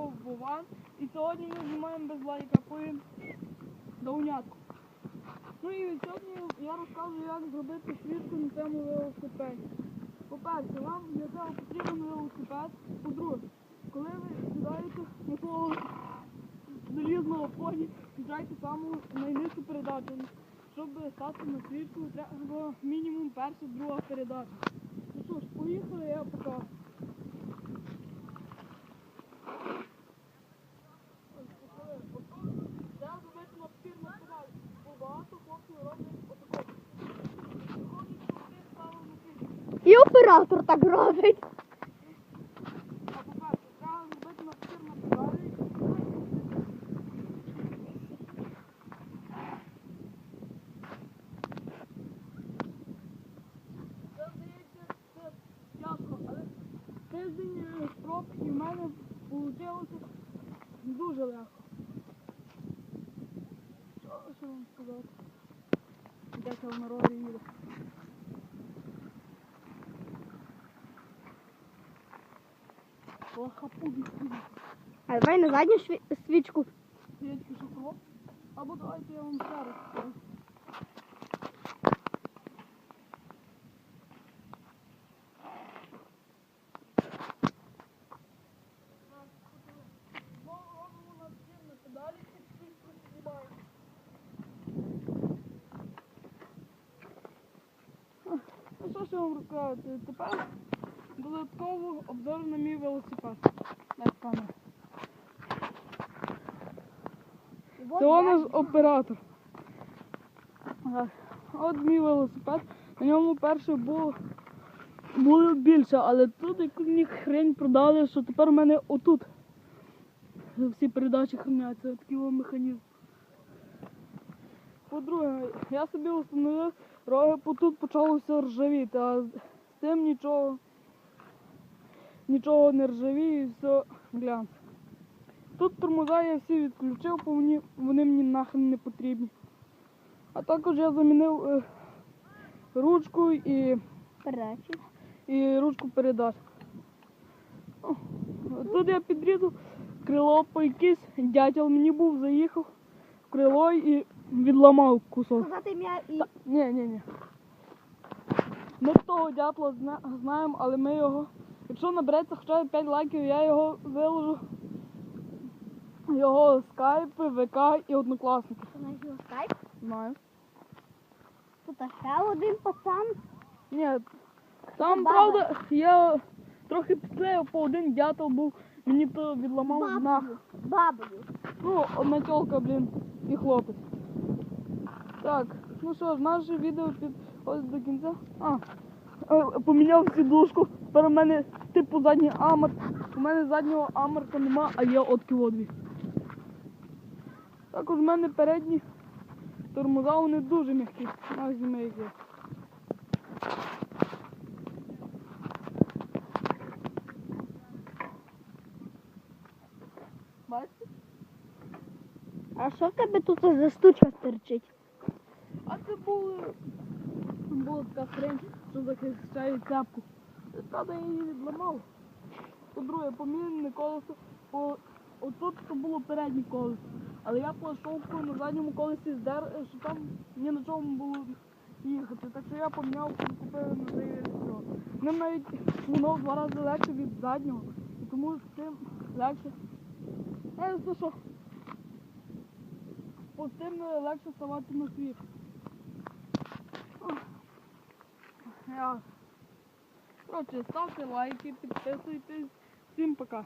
каналу Вован. І сьогодні ми знімаємо без лайка поїм довнятку. Ну і сьогодні я розказую, як зробити свічку на цьому велосипеді. По-перше, вам для цього потрібен велосипед. По-друге, коли ви сідаєте на свого залізного поні, сіджайте саму найнижчу передачу. Щоб стати на свічку, треба мінімум перша, друга передача. Ну що ж, поїхали, я покажу. Треба зробити на пір на педалі, бо багато хлопців роблять отако. Виходить, що ти ставив на свічку. І оператор так робить. Тиждень спроб в мене вийшло дуже легко. Що, що вам сказати? Десь в народі їде. А давай на задню шві- свічку. свічки шоколад. Або давайте я вам ще раз скажу. Робимо на всім на педалі і свічку знімаємо. Ну що ж я вам розказати? Тепер додатково обзор на мій велосипед. Це у нас оператор. Так. От мій велосипед. На ньому перше було, було більше, але тут якусь мені хрень продали, що тепер у мене отут всі передачі храняться, такий механізм. По-друге, я собі встановив роги, тут почало все ржавіти, а з цим нічого, нічого не ржавіє і все глянь. Тут тормоза я всі відключив, бо мені, вони мені нахрен не потрібні. А також я замінив е, ручку і, Передачі. і ручку передач. О, Тут я підрізав крило по якийсь дятел мені був, заїхав в крило і відламав кусок. Сказати ім'я і Та- Ні, ні, ні. Ми того дятла зна- знаємо, але ми його. Якщо набереться хоча б 5 лайків, я його виложу. Його скайп, ВК і однокласники. знаєш його скайп. Знаю. Тут ще один пацан. Ні. Там, Баба. правда, я трохи підклеїв, по один дятел був, мені то відламав нах. Бабою. Бабою. Ну, одна тьолка, блін, і хлопець. Так, ну що ж, наше відео підходить до кінця. А, е, поміняв сідушку. Тепер у мене типу задній амер. У мене заднього амерка нема, а є от дві. Також в мене передні тормоза, вони дуже м'які. На зім'я їх є. Бачите? А що в тебе тут за стучка стерчить? А це були. Була така хрень, що захищає цяпку. Правда, я її відламав. По-друге, помінене колесо. По... Отут то було переднє колесо. Але я плашовку на задньому колесі здер, що там ні на чому було їхати. Так що я поміняв, купив на і все. Ним навіть воно в два рази легше від заднього. І тому з цим легше. Е, це що? По цим е, легше ставати на світ. Я... Коротше, ставте лайки, підписуйтесь. Всім пока.